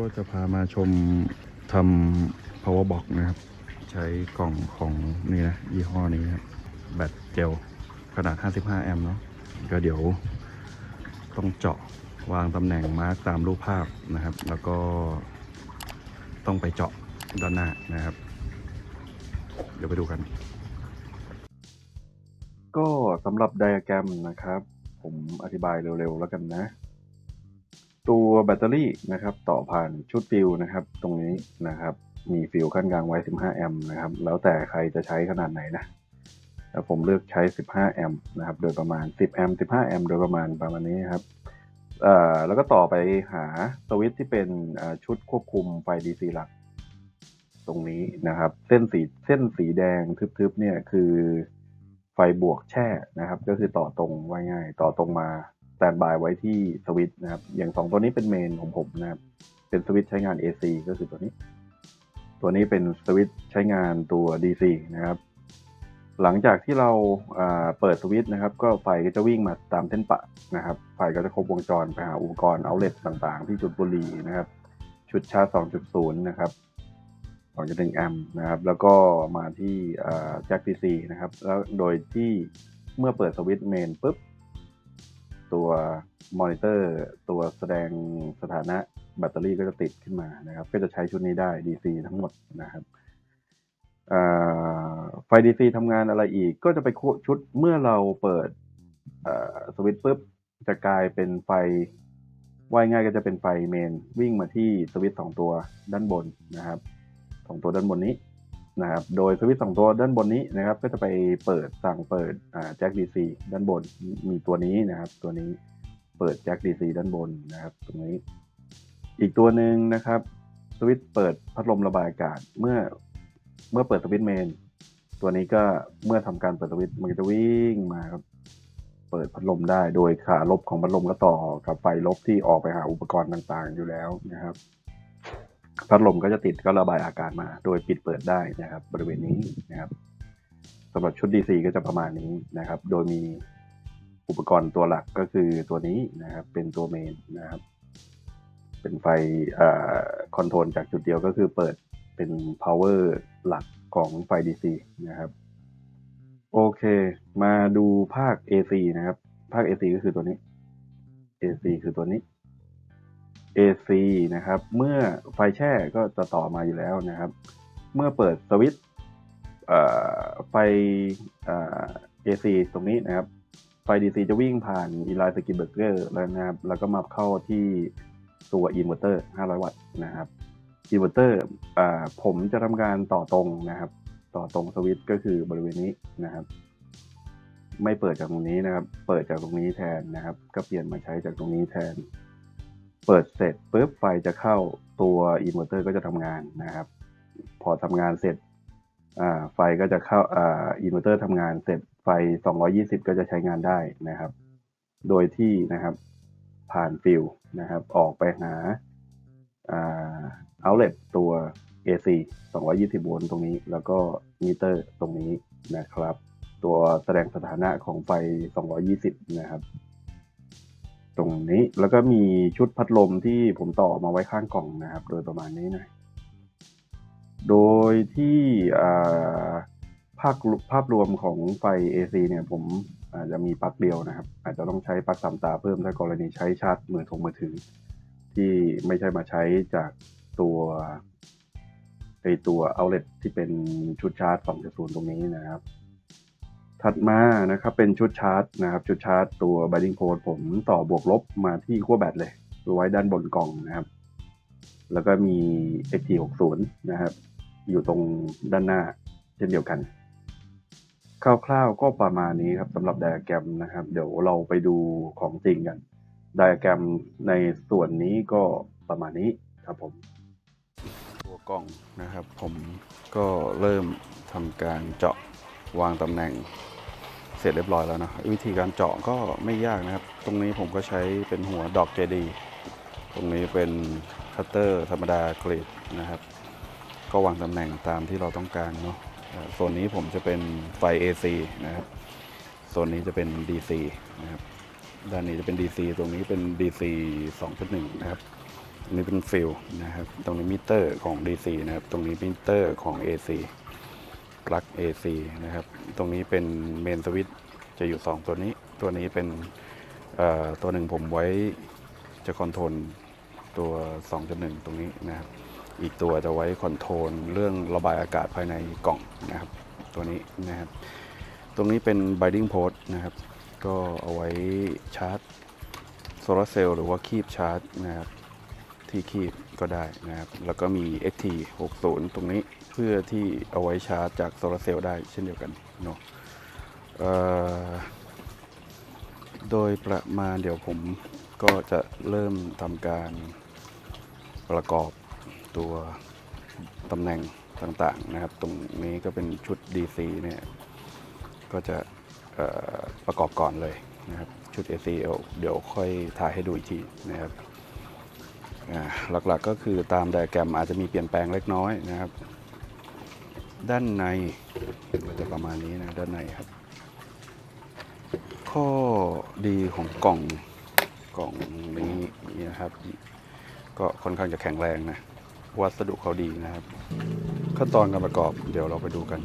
ก็จะพามาชมทำ power box นะครับ ใช้กล่องของนี่นะ ยี่ห้อนี้ครับแบตเจลขนาด 55 แอมป์เนาะก็เดี๋ยวต้องเจาะวางตำแหน่งมาร์กตามรูปภาพนะครับ แล้วก็ต้องไปเจาะด้านหน้านะครับ เดี๋ยวไปดูกัน ก็สำหรับไดอะแกรมนะครับ ผมอธิบายเร็วๆแล้วกันนะ ตัวแบตเตอรี่นะครับต่อผ่านชุดฟิลนะครับ ตรงนี้นะครับ มีฟิลขั้นกลางไว้ 15 แอมป์นะครับ แล้วแต่ใครจะใช้ขนาดไหนนะแล้วผมเลือกใช้ 15 แอมป์นะครับ โดยประมาณ 10 แอมป์ 15 แอมป์ โดยประมาณประมาณนี้ครับแล้วก็ต่อไปหาสวิตช์ที่เป็นชุดควบคุมไฟ DC หลัก ตรงนี้นะครับ เส้นสีเส้นสีแดงทึบๆเนี่ยคือไฟบวกแช่นะครับ ก็คือต่อตรงไว้ง่าย ต่อตรงมา แตนบายไว้ที่สวิต์นะครับ อย่างสองตัวนี้เป็นเมนของผมนะครับ เป็นสวิต์ใช้งาน AC ก็คือตัวนี้ ตัวนี้เป็นสวิต์ใช้งานตัว DC นะครับ หลังจากที่เราาเปิดสวิต์นะครับ ก็ไฟก็จะวิ่งมาตามเส้นปะนะครับ ไฟก็จะครบวงจรไปหาอุปกรณ์เอาเล t ต่างๆ ที่จุดบุหรี่นะครับ ชุดชาร์จ 2.0 นะครับ2.1แอมป์นะครับ แล้วก็มาที่แจ็ค DC นะครับ แล้วโดยที่เมื่อเปิดสวิตช์เมนปุ๊บ ตัวมอนิเตอร์ ตัวแสดงสถานะแบตเตอรี่ก็จะติดขึ้นมานะครับ ก็จะใช้ชุดนี้ได้ DC ทั้งหมดนะครับไฟ DC ทำงานอะไรอีก ก็จะไปควบชุดเมื่อเราเปิดสวิตช์ปุ๊บจะกลายเป็นไฟว่ายง่ายก็จะเป็นไฟเมนวิ่งมาที่สวิตช์สองตัวด้านบนนะครับสองตัวด้านบนนี้ นะครับ โดยสวิตช์สองตัวด้านบนนี้นะครับ ก็จะไปเปิดสั่งเปิดแจ็ค DC ด้านบนมีตัวนี้นะครับ ตัวนี้เปิดแจ็ค DC ด้านบนนะครับ ตรงนี้ อีกตัวหนึ่งนะครับสวิตช์เปิดพัดลมระบายอากาศเมื่อเมื่อเปิดสวิตช์เมน ตัวนี้ก็เมื่อทำการเปิดสวิตช์มันจะวิ่งมาครับเปิดพัดลมได้โดยขาลบของพัดลมก็ต่อกับไฟลบที่ออกไปหาอุปกรณ์ต่างๆอยู่แล้วนะครับ พัดลมก็จะติดก็ระบายอากาศมา โดยปิดเปิดได้นะครับ บริเวณนี้นะครับสำหรับชุด DC ก็จะประมาณนี้นะครับ โดยมีอุปกรณ์ตัวหลักก็คือตัวนี้นะครับ เป็นตัวเมนนะครับ เป็นไฟคอนโทรลจากจุดเดียวก็คือเปิดเป็น power หลักของไฟ DC นะครับ โอเค มาดูภาค AC นะครับ ภาค AC ก็คือตัวนี้ AC คือตัวนี้ AC นะครับ เมื่อไฟแช่ก็จะต่อมาอยู่แล้วนะครับ เมื่อเปิดสวิตช์ไฟเอ่อ AC ตรงนี้นะครับ ไฟ DC จะวิ่งผ่าน e l i สกิ b เบอร์เกอร์แล้วนะครับ แล้วก็มาเข้าที่ตัวอินเวอร์เตอร์ 500 วัตต์นะครับอินเวอร์เตอร์ผมจะทำการต่อตรงนะครับ ต่อตรงสวิตช์ก็คือบริเวณนี้นะครับ ไม่เปิดจากตรงนี้นะครับ เปิดจากตรงนี้แทนนะครับ ก็เปลี่ยนมาใช้จากตรงนี้แทน เปิดเสร็จปุ๊บไฟจะเข้าตัวอินเวอร์เตอร์ก็จะทำงานนะครับ พอทำงานเสร็จอ่าไฟก็จะเข้าอ่าอินเวอร์เตอร์ทำงานเสร็จไฟ 220 ก็จะใช้งานได้นะครับ โดยที่นะครับผ่านฟิลนะครับ ออกไปหาอ่า outlet ตัว AC 220 โวลต์ตรงนี้ แล้วก็มิเตอร์ตรงนี้นะครับ ตัวแสดงสถานะของไฟ 220 นะครับ ตรงนี้ แล้วก็มีชุดพัดลมที่ผมต่อมาไว้ข้างกล่องนะครับ โดยประมาณนี้นะ โดยที่ภาพภาพรวมของไฟ AC เนี่ยผมอาจจะมีปลั๊กเดียวนะครับ อาจจะต้องใช้ปลั๊กสามตาเพิ่มถ้ากรณีใช้ชาร์จมือถงมือถือ ที่ไม่ใช่มาใช้จากตัวไอตัว outlet ที่เป็นชุดชาร์จ 2.0 ตรงนี้นะครับ ถัดมานะครับเป็นชุดชาร์จนะครับชุดชาร์จตัว binding port ผมต่อบวกลบมาที่ขั้วแบตเลยไว้ด้านบนกล่องนะครับ แล้วก็มี XT60 นะครับ อยู่ตรงด้านหน้าเช่นเดียวกัน คร่าวๆก็ประมาณนี้ครับสำหรับไดอะแกรมนะครับ เดี๋ยวเราไปดูของจริงกันไดอะแกรมในส่วนนี้ก็ประมาณนี้ครับผม ตัวกล่องนะครับ ผมก็เริ่มทำการเจาะวางตำแหน่ง เสร็จเรียบร้อยแล้วนะวิธีการเจาะก็ไม่ยากนะครับ ตรงนี้ผมก็ใช้เป็นหัวดอกเจดี ตรงนี้เป็นคัตเตอร์ธรรมดากรีดนะครับ ก็วางตำแหน่งตามที่เราต้องการเนาะเอ่อโซนนี้ผมจะเป็นไฟ AC นะครับโซนนี้จะเป็น DC นะครับด้านนี้จะเป็น DC ตรงนี้เป็น DC 2.1 นะครับอันนี้เป็นฟิลนะครับ ตรงนี้มิเตอร์ของ DC นะครับ ตรงนี้มิเตอร์ของ AC ปลั๊ก AC นะครับ ตรงนี้เป็นเมนสวิตจะอยู่ 2 ตัวนี้ ตัวนี้เป็นตัวหนึ่งผมไว้จะคอนโทรลตัว 2.1 ตรงนี้นะครับ อีกตัวจะไว้คอนโทรลเรื่องระบายอากาศภายในกล่องนะครับ ตัวนี้นะครับ ตรงนี้เป็น binding post นะครับ ก็เอาไว้ชาร์จโซลาร์เซลล์หรือว่าคีบชาร์จนะครับที่คีบก็ได้นะครับ แล้วก็มี XT 60 ตรงนี้ เพื่อที่เอาไว้ชาร์จจากโซลาร์เซลล์ได้เช่นเดียวกันเนาะโดยประมาณเดี๋ยวผมก็จะเริ่มทำการประกอบตัวตำแหน่งต่างๆนะครับ ตรงนี้ก็เป็นชุด DC เนี่ยก็จะประกอบก่อนเลยนะครับ ชุด AC เดี๋ยวเดี๋ยวค่อยถ่ายให้ดูอีกทีนะครับหลักๆก็คือตามไดอะแกรมอาจจะมีเปลี่ยนแปลงเล็กน้อยนะครับ ด้านในก็จะประมาณนี้นะด้านในครับ ข้อดีของกล่องกล่องนี้นะครับ ก็ค่อนข้างจะแข็งแรงนะ วัสดุเขาดีนะครับ ขั้นตอนการประกอบเดี๋ยวเราไปดูกัน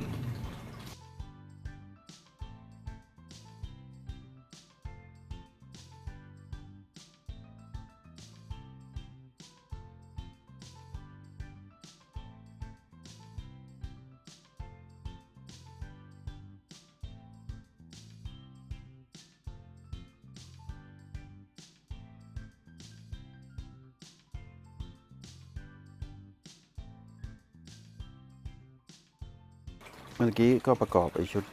อกี้ก็ประกอบไอชุด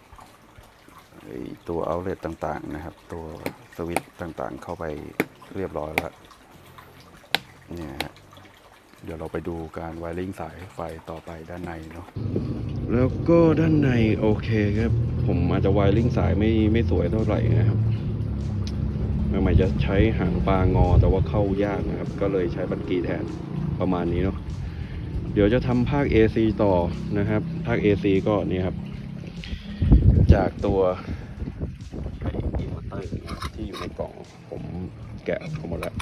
ไอตัวเอาเล t ต่างๆนะครับ ตัวสวิตต่างๆเข้าไปเรียบร้อยแล้วเนี่ยฮะเดี๋ยวเราไปดูการไวริงสายไฟต่อไปด้านในเนาะแล้วก็ด้านในโอเคครับ ผมอาจจะไวริงสายไม่ไม่สวยเท่าไหร่นะครับใหม่ๆจะใช้หางปลางอแต่ว่าเข้ายากนะครับ ก็เลยใช้บัตรกีแทนประมาณนี้เนาะ เดี๋ยวจะทำภาค AC ต่อนะครับ ภาค AC ก็นี่ครับ จากตัวอินเวอร์เตอร์ที่อยู่ในกล่องผมแกะออกหมดแล้ว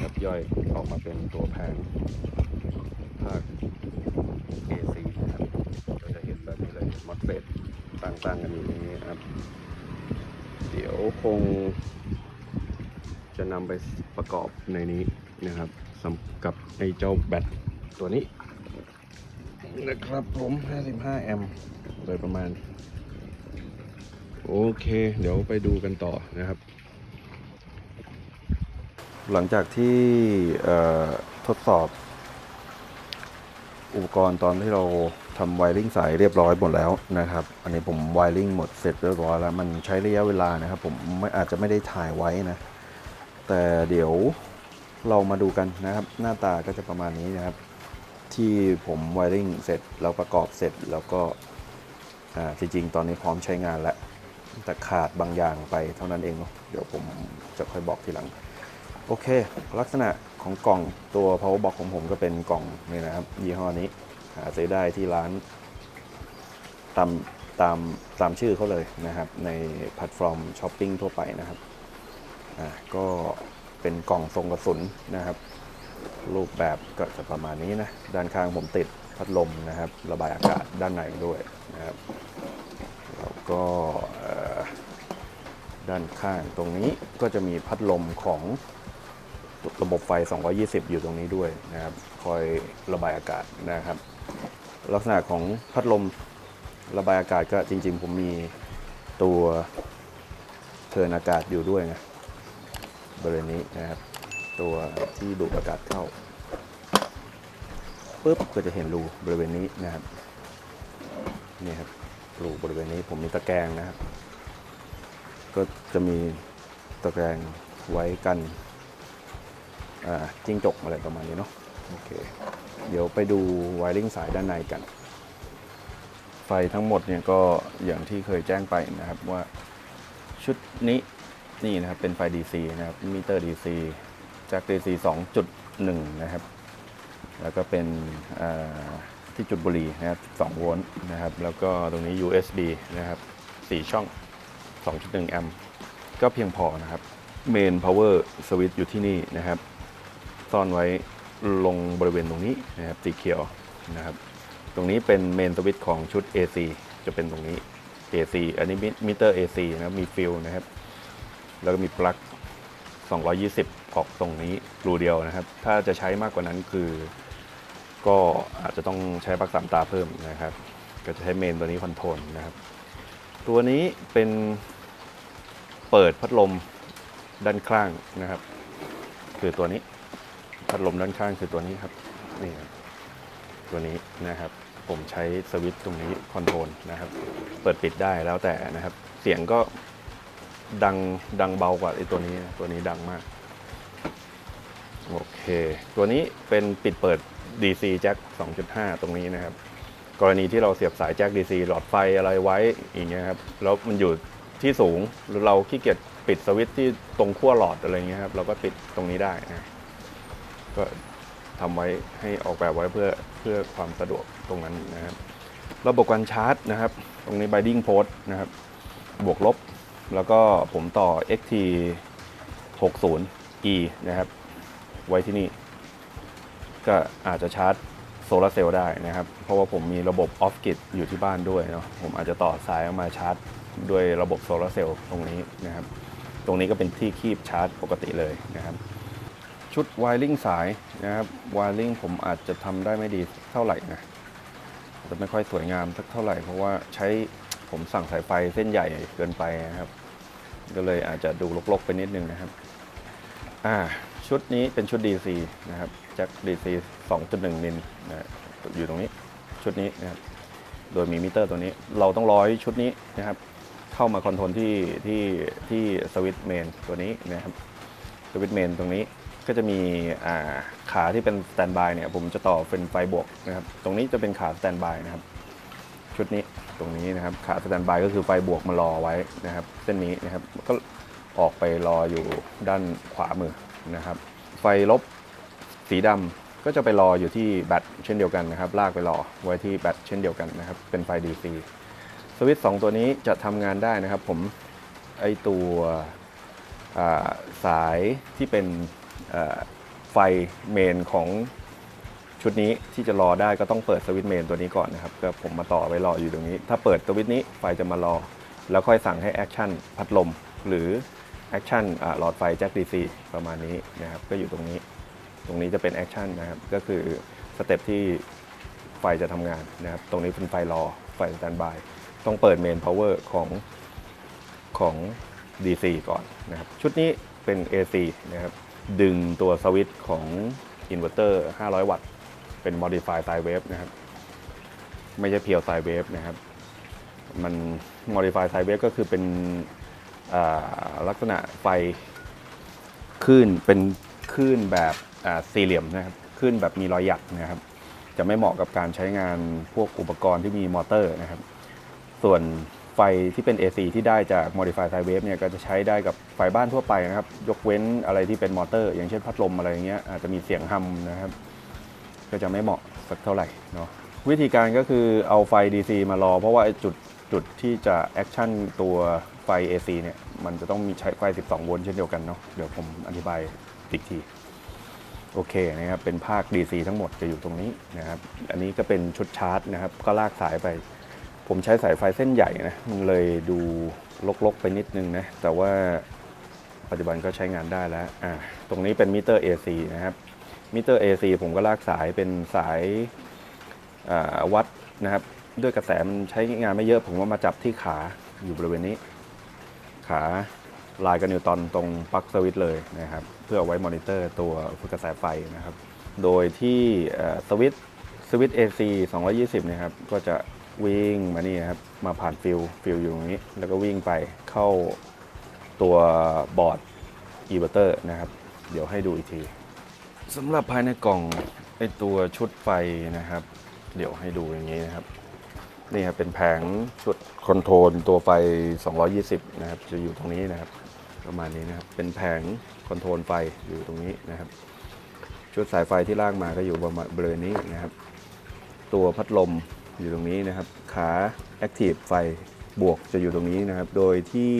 ครับย่อยออกมาเป็นตัวแผงภาค AC นะครับก็จะเห็นแบบนี้เลยมอสเฟตต่างๆกันอยู่นนี้ครับ เดี๋ยวคงจะนำไปประกอบในนี้นะครับสำกับไอ้เจ้าแบต ตัวนี้นะครับผม 55 แอมป์โดยประมาณ โอเค เดี๋ยวไปดูกันต่อนะครับ หลังจากที่ทดสอบ อุปกรณ์ตอนที่เราทำไวริงสายเรียบร้อยหมดแล้วนะครับ อันนี้ผมไวริงหมดเสร็จเรียบร้อยแล้ว มันใช้ระยะเวลานะครับผมไม่อาจจะไม่ได้ถ่ายไว้นะ แต่เดี๋ยวเรามาดูกันนะครับ หน้าตาก็จะประมาณนี้นะครับ ที่ผมไวริงเสร็จแล้วประกอบเสร็จแล้วก็อ่าจริงๆ ตอนนี้พร้อมใช้งานแล้ว แต่ขาดบางอย่างไปเท่านั้นเองเนาะเดี๋ยวผมจะค่อยบอกทีหลัง โอเค ลักษณะของกล่องตัว power box ของผมก็เป็นกล่องนี่นะครับ ยี่ห้อนี้ หาซื้อได้ที่ร้านตามตามตามชื่อเขาเลยนะครับ ในแพลตฟอร์มช้อปปิ้งทั่วไปนะครับอ่าก็เป็นกล่องทรงกระสุนนะครับ รูปแบบก็จะประมาณนี้นะ ด้านข้างผมติดพัดลมนะครับ ระบายอากาศด้านในด้วยนะครับ แล้วก็ด้านข้างตรงนี้ก็จะมีพัดลมของระบบไฟ 220 อยู่ตรงนี้ด้วยนะครับ คอยระบายอากาศนะครับ ลักษณะของพัดลมระบายอากาศก็จริง ๆ ผมมีตัวเทิร์นอากาศอยู่ด้วยนะบริเวณนี้นะครับ ตัวที่ดูดอากาศเข้าปุ๊บก็จะเห็นรูบริเวณนี้นะครับนี่ครับรูบริเวณนี้ผมมีตะแกรงนะครับ ก็จะมีตะแกรงไว้กันจิ้งจกอะไรประมาณนี้เนาะโอเคเดี๋ยวไปดูไวริงสายด้านในกัน ไฟทั้งหมดเนี่ยก็อย่างที่เคยแจ้งไปนะครับว่าชุดนี้นี่นะครับเป็นไฟ DC นะครับมิเตอร์ DC จาก DC 2.1นะครับ แล้วก็เป็นที่จุดบุหรี่นะครับ2โวลต์นะครับ แล้วก็ตรงนี้ USB นะครับ4ช่อง 2.1 แอมป์ก็เพียงพอนะครับ Main Power Switch อยู่ที่นี่นะครับ ซ่อนไว้ลงบริเวณตรงนี้นะครับสีเขียวนะครับ ตรงนี้เป็นเมนสวิตช์ของชุด AC จะเป็นตรงนี้ AC อันนี้มิเตอร์ AC นะครับมีฟิลนะครับ แล้วก็มีปลั๊ก220 ออกตรงนี้รูเดียวนะครับ ถ้าจะใช้มากกว่านั้นคือ ก็อาจจะต้องใช้ปลั๊กสามตาเพิ่มนะครับ ก็จะใช้เมนตัวนี้คอนโทรลนะครับ ตัวนี้เป็นเปิดพัดลมด้านข้างนะครับ คือตัวนี้พัดลมด้านข้างคือตัวนี้ครับนี่ตัวนี้นะครับ ผมใช้สวิตช์ตรงนี้คอนโทรลนะครับ เปิดปิดได้แล้วแต่นะครับ เสียงก็ดังดังเบากว่าไอ้ตัวนี้ ตัวนี้ดังมาก โอเค ตัวนี้เป็นปิดเปิด DC แจ็ค2.5 ตรงนี้นะครับ กรณีที่เราเสียบสายแจ็ค DC หลอดไฟอะไรไว้อย่างเงี้ยครับแล้วมันอยู่ที่สูงหรือเราขี้เกียจปิดสวิตช์ที่ตรงขั้วหลอดอะไรเงี้ยครับเราก็ปิดตรงนี้ได้นะก็ทำไว้ให้ออกแบบไว้เพื่อเพื่อความสะดวกตรงนั้นนะครับ ระบบการชาร์จนะครับ ตรงนี้ binding post นะครับ บวกลบ แล้วก็ผมต่อ XT 60 E นะครับ ไว้ที่นี่ ก็อาจจะชาร์จโซลาร์เซลล์ได้นะครับ เพราะว่าผมมีระบบออฟกิ d อยู่ที่บ้านด้วยเนาะผมอาจจะต่อสายออกมาชาร์จ ด้วยระบบโซลาร์เซลล์ตรงนี้นะครับ ตรงนี้ก็เป็นที่คีบชาร์จปกติเลยนะครับ ชุดไวริงสายนะครับไวริงผมอาจจะทำได้ไม่ดีเท่าไหร่นะจะไม่ค่อยสวยงามสักเท่าไหร่ เพราะว่าใช้ผมสั่งสายไฟเส้นใหญ่เกินไปนะครับ ก็เลยอาจจะดูรกๆไปนิดนึงนะครับ อ่า ชุดนี้เป็นชุด DC นะครับแจ็ค DC 2.1 มิลนะอยู่ตรงนี้ชุดนี้นะครับโดยมีมิเตอร์ตัวนี้ เราต้องร้อยชุดนี้นะครับ เข้ามาคอนโทรลที่ที่ที่สวิตช์เมนตัวนี้นะครับสวิตช์เมนตรงนี้ก็จะมีอ่าขาที่เป็นสแตนบายเนี่ยผมจะต่อเป็นไฟบวกนะครับ ตรงนี้จะเป็นขาสแตนบายนะครับ ชุดนี้ตรงนี้นะครับ ขาสแตนบายก็คือไฟบวกมารอไว้นะครับ เส้นนี้นะครับก็ออกไปรออยู่ด้านขวามือ นะครับ ไฟลบสีดำก็จะไปรออยู่ที่แบตเช่นเดียวกันนะครับ ลากไปรอไว้ที่แบตเช่นเดียวกันนะครับ เป็นไฟ DC สวิตช์สองตัวนี้จะทำงานได้นะครับ ผมไอตัวสายที่เป็นไฟเมนของชุดนี้ที่จะรอได้ก็ต้องเปิดสวิตช์เมนตัวนี้ก่อนนะครับก็ผมมาต่อไว้รออยู่ตรงนี้ ถ้าเปิดสวิตช์นี้ไฟจะมารอ แล้วค่อยสั่งให้แอคชั่นพัดลมหรือ แอคชั่นหลอดไฟแจ็คดีซีประมาณนี้นะครับก็อยู่ตรงนี้ ตรงนี้จะเป็นแอคชั่นนะครับก็คือสเต็ปที่ไฟจะทำงานนะครับตรงนี้เป็นไฟรอไฟสแตนบายต้องเปิดเมนพาวเวอร์ของของ DC ก่อนนะครับชุดนี้เป็น AC นะครับดึงตัวสวิตช์ของอินเวอร์เตอร์ 500 วัตต์ เป็น Modify Sine Wave นะครับ ไม่ใช่เพียว Sine Wave นะครับ มัน Modify Sine Wave ก็คือเป็น ลักษณะไฟคลื่นเป็นคลื่นแบบสี่เหลี่ยมนะครับคลื่นแบบมีรอยหยักนะครับ จะไม่เหมาะกับการใช้งานพวกอุปกรณ์ที่มีมอเตอร์นะครับ ส่วนไฟที่เป็น AC ที่ได้จาก Modify Sine Wave เนี่ยก็จะใช้ได้กับไฟบ้านทั่วไปนะครับ ยกเว้นอะไรที่เป็นมอเตอร์ อย่างเช่นพัดลมอะไรอย่างเงี้ยอาจจะมีเสียงฮัมนะครับ ก็จะไม่เหมาะสักเท่าไหร่เนาะวิธีการก็คือเอาไฟ DC มารอ เพราะว่าจุดจุดที่จะแอคชั่นตัว ไฟ AC เนี่ยมันจะต้องมีใช้ไฟ 12 โวลต์เช่นเดียวกันเนาะเดี๋ยวผมอธิบายอีกที โอเคนะครับเป็นภาค DC ทั้งหมดจะอยู่ตรงนี้นะครับอันนี้ก็เป็นชุดชาร์จนะครับ ก็ลากสายไป ผมใช้สายไฟเส้นใหญ่นะมันเลยดูลกๆไปนิดนึงนะแต่ว่าปัจจุบันก็ใช้งานได้แล้วอ่าตรงนี้เป็นมิเตอร์ AC นะครับมิเตอร์ AC ผมก็ลากสายเป็นสายาวัดนะครับ ด้วยกระแสมันใช้งานไม่เยอะ ผมว่ามาจับที่ขาอยู่บริเวณนี้ ขาลายกันนิวตันตรงปลั๊กสวิตช์เลยนะครับ เพื่อเอาไว้มอนิเตอร์ตัวกระแสไฟนะครับ โดยที่สวิตช์สวิตช์ AC 220นะครับก็จะวิ่งมานี่ครับมาผ่านฟิลฟิลอยู่ตรงนี้ แล้วก็วิ่งไปเข้าตัวบอร์ดอีเวอร์เตอร์นะครับ เดี๋ยวให้ดูอีกทีสำหรับภายในกล่องไอตัวชุดไฟนะครับ เดี๋ยวให้ดูอย่างนี้นะครับ นี่ครับเป็นแผงชุดคอนโทรลตัวไฟ 220 นะครับ จะอยู่ตรงนี้นะครับ ประมาณนี้นะครับ เป็นแผงคอนโทรลไฟอยู่ตรงนี้นะครับ ชุดสายไฟที่ลากมาก็อยู่ประมาณบริเวณนี้นะครับ ตัวพัดลมอยู่ตรงนี้นะครับ ขาแอคทีฟไฟบวกจะอยู่ตรงนี้นะครับ โดยที่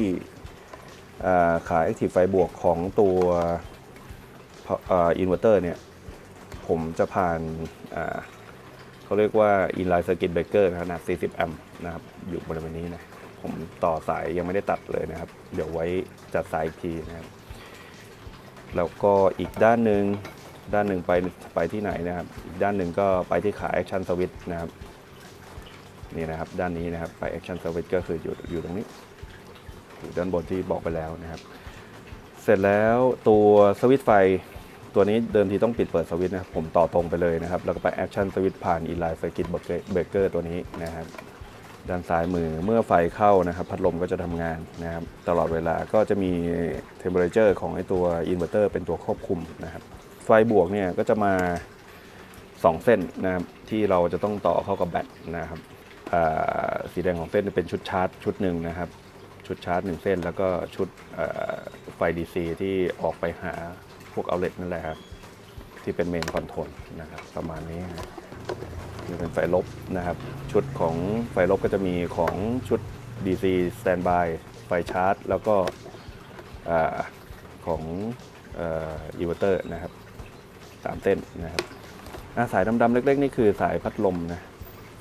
ขาแอคทีฟไฟบวกของตัวอินเวอร์เตอร์เนี่ย ผมจะผ่านา เขาเรียกว่า inline circuit breaker ขนาด 40 แอมป์นะครับ อยู่บริเวณนี้นะ ผมต่อสายยังไม่ได้ตัดเลยนะครับ เดี๋ยวไว้จัดสายอีกทีนะครับ แล้วก็อีกด้านหนึ่งด้านหนึ่งไปไปที่ไหนนะครับ อีกด้านหนึ่งก็ไปที่ขา action switch นะครับ นี่นะครับ ด้านนี้นะครับ ไป action switch ก็คืออยู่อยู่ตรงนี้ อยู่ด้านบนที่บอกไปแล้วนะครับ เสร็จแล้วตัวสวิตช์ไฟ ตัวนี้เดิมทีต้องปิดเปิดสวิตช์นะครับผมต่อตรงไปเลยนะครับ แล้วก็ไป action switch ผ่าน inline circuit breaker ตัวนี้นะครับด้านซ้ายมือเมื่อไฟเข้านะครับ พัดลมก็จะทำงานนะครับ ตลอดเวลาก็จะมี temperature ของไอตัว inverter เป็นตัวควบคุมนะครับ ไฟบวกเนี่ยก็จะมา 2 เส้นนะครับที่เราจะต้องต่อเข้ากับแบตนะครับสีแดงของเส้นเป็นชุดชาร์จชุดหนึ่งนะครับ ชุดชาร์จหนึ่งเส้น แล้วก็ชุดไฟ DC ที่ออกไปหา วกเอาเล t นั่นแหละครับที่เป็นเมนคอนโทรลนะครับประมาณนี้นี่เป็นไฟลบนะครับ ชุดของไฟลบก็จะมีของชุด DC Standby ไฟชาร์จ แล้วก็อของอิเวอร์เตอร์นะครับสามเส้นนะครับสายดำๆเล็กๆ นี่คือสายพัดลมนะ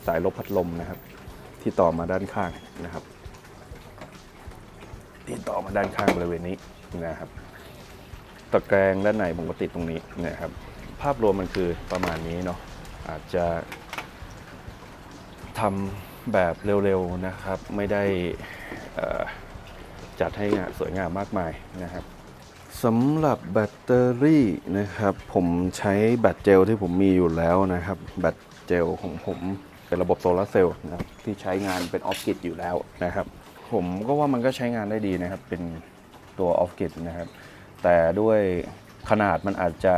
สายลบพัดลมนะครับ ที่ต่อมาด้านข้างนะครับ ที่ต่อมาด้านข้างบริเวณนี้นะครับ ตะแกรงด้านในผมก็ติดตรงนี้นะครับ ภาพรวมมันคือประมาณนี้เนาะอาจจะทำแบบเร็วๆนะครับ ไม่ได้จัดให้งานสวยงามมากมายนะครับสำหรับแบตเตอรี่นะครับ ผมใช้แบตเจลที่ผมมีอยู่แล้วนะครับ แบตเจลของผมเป็นระบบโซลาร์เซลล์นะครับที่ใช้งานเป็นออฟกิดอยู่แล้วนะครับ ผมก็ว่ามันก็ใช้งานได้ดีนะครับ เป็นตัวออฟกิดนะครับ แต่ด้วยขนาดมันอาจจะ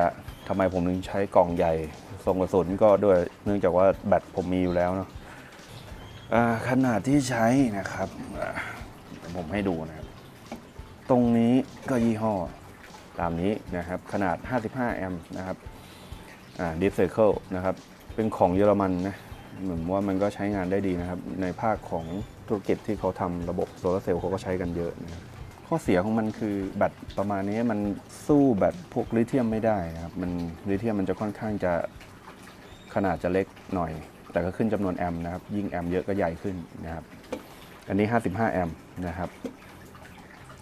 ทำไมผมถึงใช้กล่องใหญ่ทรงกระสุนก็ด้วยเนื่องจากว่าแบตผมมีอยู่แล้วเนาะขนาดที่ใช้นะครับผมให้ดูนะครับ ตรงนี้ก็ยี่ห้อตามนี้นะครับขนาด 55 แอมป์นะครับดิสเซอร์เคิลนะครับ เป็นของเยอรมันนะเหมือนว่ามันก็ใช้งานได้ดีนะครับ ในภาคของธุรกิจที่เขาทำระบบโซลาร์เซลล์เขาก็ใช้กันเยอะนะครับ ข้อเสียของมันคือแบตประมาณนี้มันสู้แบตพวกลิเธียมไม่ได้นะครับมันลิเธียมมันจะค่อนข้างจะขนาดจะเล็กหน่อย แต่ก็ขึ้นจำนวนแอมป์นะครับ ยิ่งแอมป์เยอะก็ใหญ่ขึ้นนะครับ อันนี้ 55 แอมป์นะครับ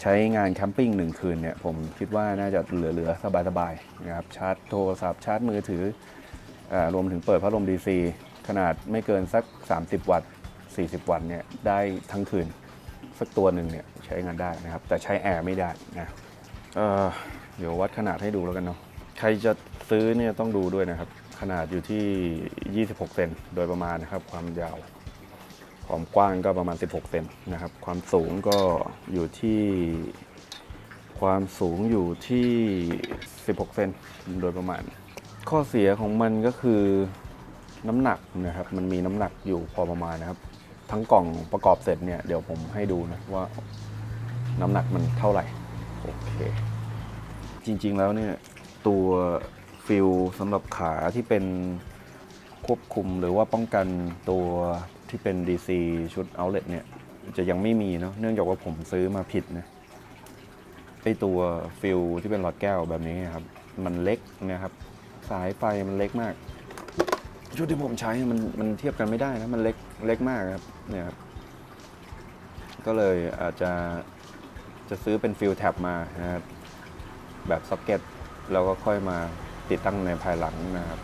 ใช้งานแคมปิ้งหนึ่งคืนเนี่ย ผมคิดว่าน่าจะเหลือๆ สบายๆนะครับ ชาร์จโทรศัพท์ชาร์จมือถืออรวมถึงเปิดพัดลม DC ขนาดไม่เกินสัก 30 วัตต์ 40 วัตต์เนี่ย ได้ทั้งคืน สักตัวหนึ่งเนี่ยใช้งานได้นะครับ แต่ใช้แอร์ไม่ได้นะเออเดี๋ยววัดขนาดให้ดูแล้วกันเนาะใครจะซื้อเนี่ยต้องดูด้วยนะครับ ขนาดอยู่ที่ 26 เซนโดยประมาณนะครับ ความยาว ความกว้างก็ประมาณ 16 เซนนะครับ ความสูงก็อยู่ที่ ความสูงอยู่ที่ 16 เซนโดยประมาณ ข้อเสียของมันก็คือน้ำหนักนะครับ มันมีน้ำหนักอยู่พอประมาณนะครับ ทั้งกล่องประกอบเสร็จเนี่ยเดี๋ยวผมให้ดูนะว่าน้ำหนักมันเท่าไหร่ โอเค จริงๆแล้วเนี่ยตัวฟิลสำหรับขาที่เป็นควบคุมหรือว่าป้องกันตัวที่เป็น DC ชุด outlet เนี่ย จะยังไม่มีเนาะเนื่องจากว่าผมซื้อมาผิดนะไอตัวฟิลที่เป็นหลอดแก้วแบบนี้ครับ มันเล็กนะครับ สายไฟมันเล็กมาก ชุดที่ผมใช้มันมันเทียบกันไม่ได้นะ มันเล็กเล็กมากครับ เนี่ยครับก็เลยอาจจะจะซื้อเป็นฟิลแท็บมานะครับแบบซ็อกเก็ตแล้วก็ค่อยมาติดตั้งในภายหลังนะครับ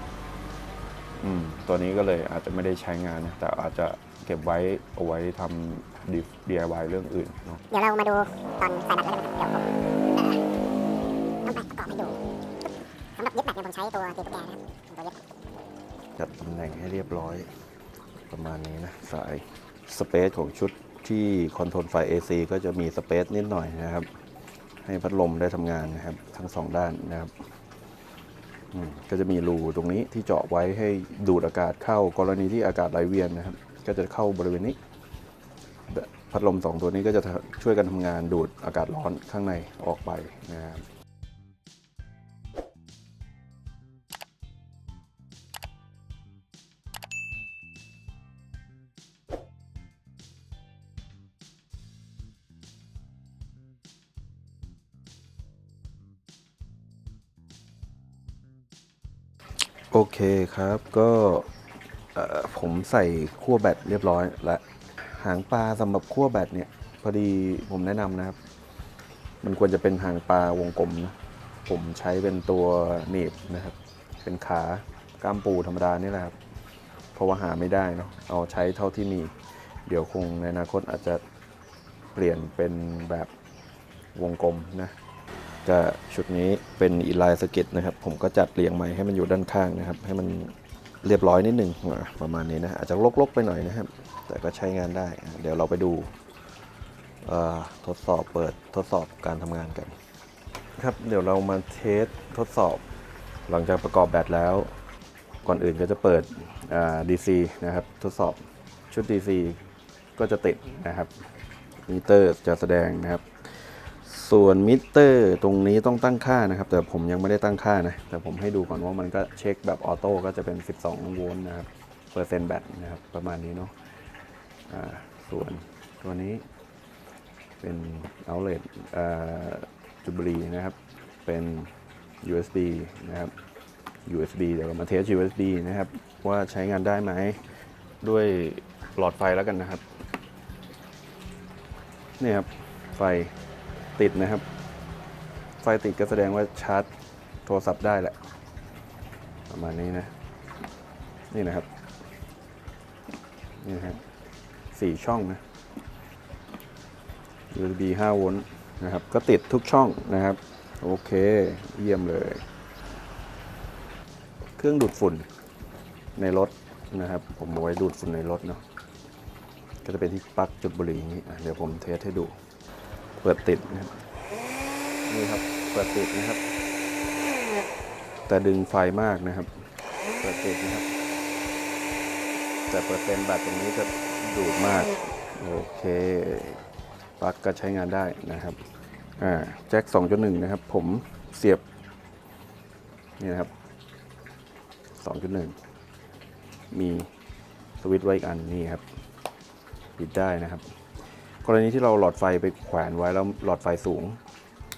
อืม ตัวนี้ก็เลยอาจจะไม่ได้ใช้งานนะแต่อาจจะเก็บไว้เอาไว้ทำ DIY เรื่องอื่นเนาะ เดี๋ยวเรามาดูตอนใส่แบตแล้วกันเดี๋ยวผมต้องไปประกอบให้ดูสำหรับยึดแบตเนี่ยผมใช้ตัวตีตุ๊กแกนะครับตัวยึดจัดตำแหน่งให้เรียบร้อย ประมาณนี้นะสาย สเปซของชุดที่คอนโทรลไฟ AC ก็จะมีสเปซนิดหน่อยนะครับ ให้พัดลมได้ทำงานนะครับ ทั้งสองด้านนะครับก็จะมีรูตรงนี้ที่เจาะไว้ให้ดูดอากาศเข้ากรณีที่อากาศไหลเวียนนะครับ ก็จะเข้าบริเวณนี้ พัดลมสองตัวนี้ก็จะช่วยกันทำงานดูดอากาศร้อนข้างในออกไปนะครับ โอเคครับก็ผมใส่ขั้วแบตเรียบร้อยและหางปลาสำหรับขั้วแบตเนี่ยพอดีผมแนะนำนะครับ มันควรจะเป็นหางปลาวงกลมนะผมใช้เป็นตัวหนีบนะครับ เป็นขากล้ามปูธรรมดานี่แหละครับเพราะว่าหาไม่ได้เนาะเอาใช้เท่าที่มี เดี๋ยวคงในอนาคตอาจจะเปลี่ยนเป็นแบบวงกลมนะ ก็ชุดนี้เป็นอีไลน์สเก็ตนะครับ ผมก็จัดเรียงใหม่ให้มันอยู่ด้านข้างนะครับ ให้มันเรียบร้อยนิดหนึ่งประมาณนี้นะอาจจะลกๆไปหน่อยนะครับ แต่ก็ใช้งานได้ เดี๋ยวเราไปดูทดสอบเปิดทดสอบการทำงานกัน ครับเดี๋ยวเรามาเทสทดสอบ หลังจากประกอบแบตแล้ว ก่อนอื่นก็จะเปิดอ่า DC นะครับ ทดสอบชุด DC ก็จะติดนะครับมิเตอร์จะแสดงนะครับ ส่วนมิเตอร์ตรงนี้ต้องตั้งค่านะครับ แต่ผมยังไม่ได้ตั้งค่านะ แต่ผมให้ดูก่อนว่ามันก็เช็คแบบออโต้ก็จะเป็น 12 โวลต์นะครับ เปอร์เซ็นต์แบตนะครับ ประมาณนี้เนาะส่วนตัวนี้เป็น outlet จุบลีนะครับ เป็น USB นะครับ USB เดี๋ยวเรามาเทส USB นะครับ ว่าใช้งานได้ไหมด้วยหลอดไฟแล้วกันนะครับ นี่ครับ ไฟ ติดนะครับ ไฟติดก็แสดงว่าชาร์จโทรศัพท์ได้แหละ ประมาณนี้นะ นี่นะครับ นี่นะครับสี่ช่องนะ USB 5 โวลต์นะครับ ก็ติดทุกช่องนะครับ โอเค เยี่ยมเลย เครื่องดูดฝุ่นในรถนะครับ ผมเอาไว้ดูดฝุ่นในรถเนาะก็จะเป็นที่ปลั๊กจุดบุหรี่อย่างนี้อ่เดี๋ยวผมเทสให้ดู เปิดติดนะครับนี่ครับเปิดติดนะครับ แต่ดึงไฟมากนะครับ เปิดติดนะครับ แต่เปิดเต็มแบตตรงนี้จะดูดมาก โอเคปลั๊กก็ใช้งานได้นะครับอ่าแจ็ค2.1 นะครับ ผมเสียบ นี่นะครับ 2.1 มีสวิตช์ไว้อีกอันนี่ครับ ปิดได้นะครับ กรณีที่เราหลอดไฟไปแขวนไว้แล้วหลอดไฟสูง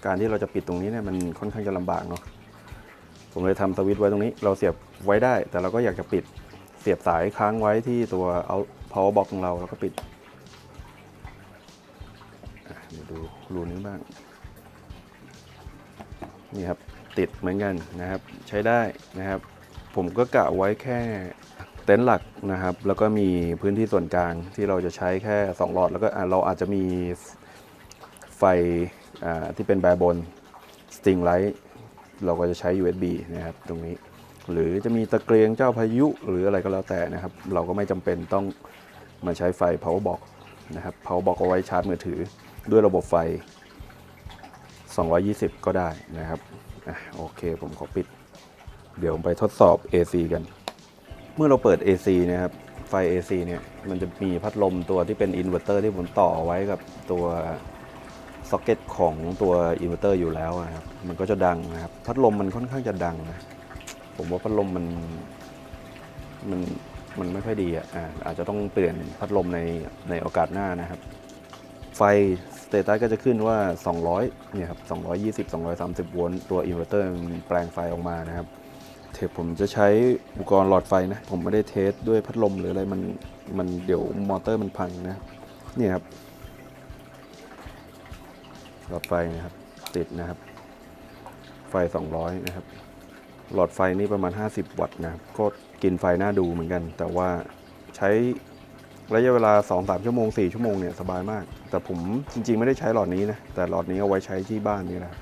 การที่เราจะปิดตรงนี้เนี่ยมันค่อนข้างจะลำบากเนาะผมเลยทำสวิตช์ไว้ตรงนี้ เราเสียบไว้ได้ แต่เราก็อยากจะปิดเสียบสายค้างไว้ที่ตัวเอา power box ของเราแล้วก็ปิดอะเดี๋ยวดูรูนี้บ้าง นี่ครับติดเหมือนกันนะครับ ใช้ได้นะครับ ผมก็กะไว้แค่ เต็นท์หลักนะครับ แล้วก็มีพื้นที่ส่วนกลางที่เราจะใช้แค่ 2 หลอด แล้วก็เราอาจจะมีไฟที่เป็นแบร์บนสติงไลท์เราก็จะใช้ USB นะครับตรงนี้ หรือจะมีตะเกียงเจ้าพายุหรืออะไรก็แล้วแต่นะครับ เราก็ไม่จำเป็นต้องมาใช้ไฟ power box นะครับ power box เอาไว้ชาร์จมือถือด้วยระบบไฟ 220 ก็ได้นะครับอโอเคผมขอปิด เดี๋ยวไปทดสอบ AC กัน เมื่อเราเปิด AC เนะครับไฟ AC เนี่ยมันจะมีพัดลมตัวที่เป็นอินเวอร์เตอร์ที่ผมต่อไว้กับตัวซ็อกเก็ตของตัวอินเวอร์เตอร์อยู่แล้วนะครับ มันก็จะดังนะครับ พัดลมมันค่อนข้างจะดังนะ ผมว่าพัดลมมันมันมันไม่ค่อยดีอะอาจจะต้องเปลี่ยนพัดลมในในโอกาสหน้านะครับ ไฟสเตตัสก็จะขึ้นว่า 200 เนี่ยครับ 220 230 โวลต์ตัวอินเวอร์เตอร์แปลงไฟออกมานะครับ เทปผมจะใช้อุปกรณ์หลอดไฟนะ ผมไม่ได้เทสด้วยพัดลมหรืออะไรมันมันเดี๋ยวมอเตอร์มันพังนะนี่ครับ หลอดไฟนะครับ ติดนะครับ ไฟ 200 นะครับ หลอดไฟนี่ประมาณ 50 วัตต์นะครับก็กินไฟน่าดูเหมือนกัน แต่ว่าใช้ระยะเวลา 2-3 ชั่วโมง 4 ชั่วโมงเนี่ยสบายมาก แต่ผมจริง ๆ ไม่ได้ใช้หลอดนี้นะ แต่หลอดนี้เอาไว้ใช้ที่บ้านนี่นะครับ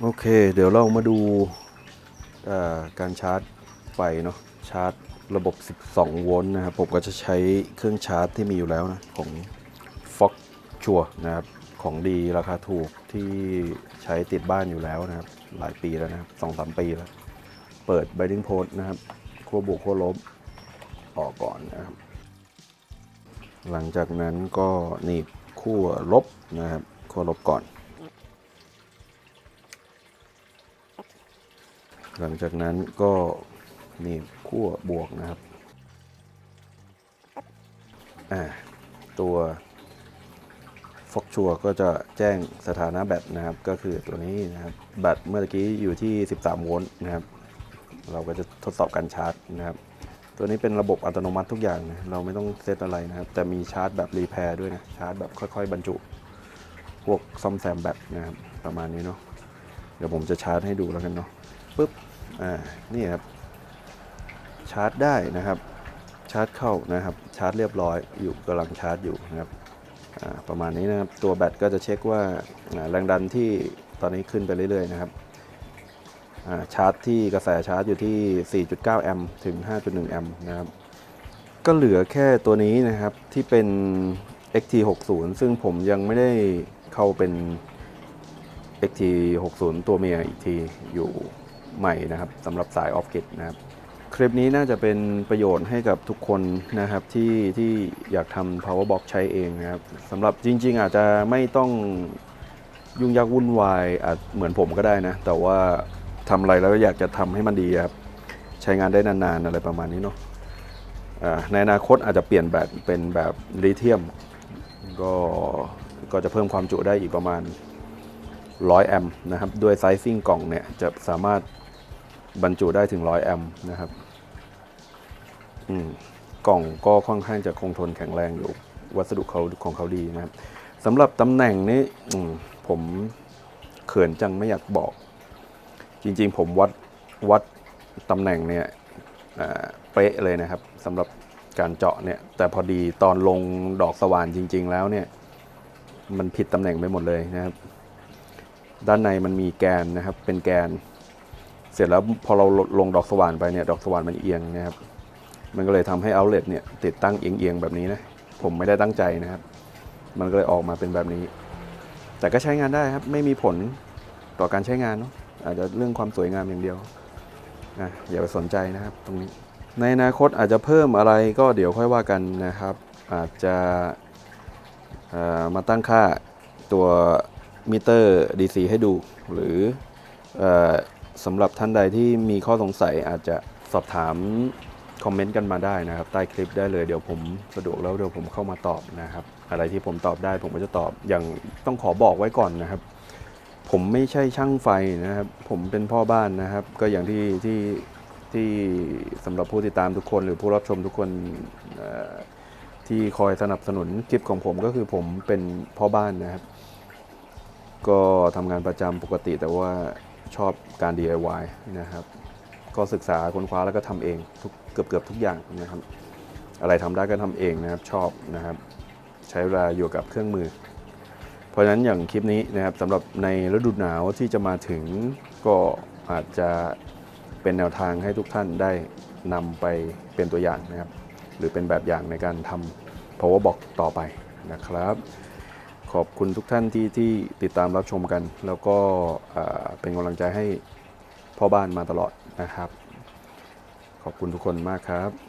โอเค เดี๋ยวเรามาดู การชาร์จไฟเนาะชาร์จระบบ 12 โวลต์นะครับ ผมก็จะใช้เครื่องชาร์จที่มีอยู่แล้วนะ ของ Fox ชัวนะครับ ของดีราคาถูกที่ใช้ติดบ้านอยู่แล้วนะครับ หลายปีแล้วนะครับสองสามปีแล้ว เปิด Binding Post นะครับขั้วบวกขั้วลบออกก่อนนะครับ หลังจากนั้นก็หนีบขั้วลบนะครับขั้วลบก่อน หลังจากนั้นก็นีบขั้วบวกนะครับอ่าตัวฟอกชัวก็จะแจ้งสถานะแบตนะครับ ก็คือตัวนี้นะครับแบตเมื่อกี้อยู่ที่ 13 โวลต์นะครับ เราก็จะทดสอบการชาร์จนะครับ ตัวนี้เป็นระบบอัตโนมัติทุกอย่างนะเราไม่ต้องเซตอะไรนะครับ แต่มีชาร์จแบบรีแพร์ด้วยนะ ชาร์จแบบค่อยๆ บรรจุ พวกซ่อมแซมแบตนะครับ ประมาณนี้เนาะเดี๋ยวผมจะชาร์จให้ดูแล้วกันเนาะปึ๊บ อ่านี่ครับชาร์จได้นะครับชาร์จเข้านะครับชาร์จเรียบร้อยอยู่กำลังชาร์จอยู่นะครับประมาณนี้นะครับตัวแบตก็จะเช็คว่าแรงดันที่ตอนนี้ขึ้นไปเรื่อยๆนะครับชาร์จที่กระแสชาร์จอยู่ที่ 4.9 แอมป์ถึง 5.1 แอมป์นะครับก็เหลือแค่ตัวนี้นะครับที่เป็น XT60 ซึ่งผมยังไม่ได้เข้าเป็น XT60 ตัวเมียอีกทีอยู่ ใหม่นะครับสำหรับสายออฟกิดนะครับคลิปนี้น่าจะเป็นประโยชน์ให้กับทุกคนนะครับที่ที่อยากทำ power box ใช้เองนะครับสำหรับจริง ๆ อาจจะไม่ต้องยุ่งยากวุ่นวายอาจเหมือนผมก็ได้นะ แต่ว่าทำอะไรแล้วอยากจะทำให้มันดีครับใช้งานได้นานๆอะไรประมาณนี้เนาะในอนาคตอาจจะเปลี่ยนแบบเป็นแบบลิเธียม ก็ก็จะเพิ่มความจุได้อีกประมาณ 100 แอมป์นะครับ ด้วยไซซิ่งกล่องเนี่ย จะสามารถ บรรจุได้ถึง 100 แอมป์นะครับกล่องก็ค่อนข้างจะคงทนแข็งแรงอยู่ วัสดุเขาของเขาดีนะครับสำหรับตำแหน่งนี้ผมเขินจังไม่อยากบอก จริง ๆ ผมวัดวัดตำแหน่งเนี่ยเป๊ะเลยนะครับสำหรับการเจาะเนี่ยแต่พอดีตอนลงดอกสว่านจริง ๆ แล้วเนี่ย มันผิดตำแหน่งไปหมดเลยนะครับ ด้านในมันมีแกนนะครับ เป็นแกน เสร็จแล้วพอเราลงดอกสว่านไปเนี่ยดอกสว่านมันเอียงนะครับ มันก็เลยทำให้เอาเล t เนี่ยติดตั้งเอียงๆแบบนี้นะผมไม่ได้ตั้งใจนะครับ มันก็เลยออกมาเป็นแบบนี้ แต่ก็ใช้งานได้ครับ ไม่มีผลต่อการใช้งานเนาะอาจจะเรื่องความสวยงามอย่างเดียวนะอย่าไปสนใจนะครับ ตรงนี้ ในอนาคตอาจจะเพิ่มอะไรก็เดี๋ยวค่อยว่ากันนะครับ อาจจะมาตั้งค่าตัวมิเตอร์ DC ให้ดู หรืออ สำหรับท่านใดที่มีข้อสงสัยอาจจะสอบถามคอมเมนต์กันมาได้นะครับ ใต้คลิปได้เลยเดี๋ยวผมสะดวกแล้วเดี๋ยวผมเข้ามาตอบนะครับ อะไรที่ผมตอบได้ผมก็จะตอบอย่างต้องขอบอกไว้ก่อนนะครับ ผมไม่ใช่ช่างไฟนะครับ ผมเป็นพ่อบ้านนะครับ ก็อย่างที่ที่ที่สำหรับผู้ติดตามทุกคน หรือผู้รับชมทุกคนที่คอยสนับสนุนคลิปของผมก็คือผมเป็นพ่อบ้านนะครับ ก็ทำงานประจำปกติแต่ว่า ชอบการ DIY นะครับ ก็ศึกษาค้นคว้าแล้วก็ทำเองทุกเกือบเกือบทุกอย่างนะครับ อะไรทำได้ก็ทำเองนะครับชอบนะครับ ใช้เวลาอยู่กับเครื่องมือ เพราะฉะนั้นอย่างคลิปนี้นะครับสำหรับในฤดูหนาวที่จะมาถึงก็อาจจะเป็นแนวทางให้ทุกท่านได้นำไปเป็นตัวอย่างนะครับ หรือเป็นแบบอย่างในการทำ power box ต่อไปนะครับ ขอบคุณทุกท่านที่ที่ติดตามรับชมกัน แล้วก็เอ่อเป็นกำลังใจให้พ่อบ้านมาตลอดนะครับ ขอบคุณทุกคนมากครับ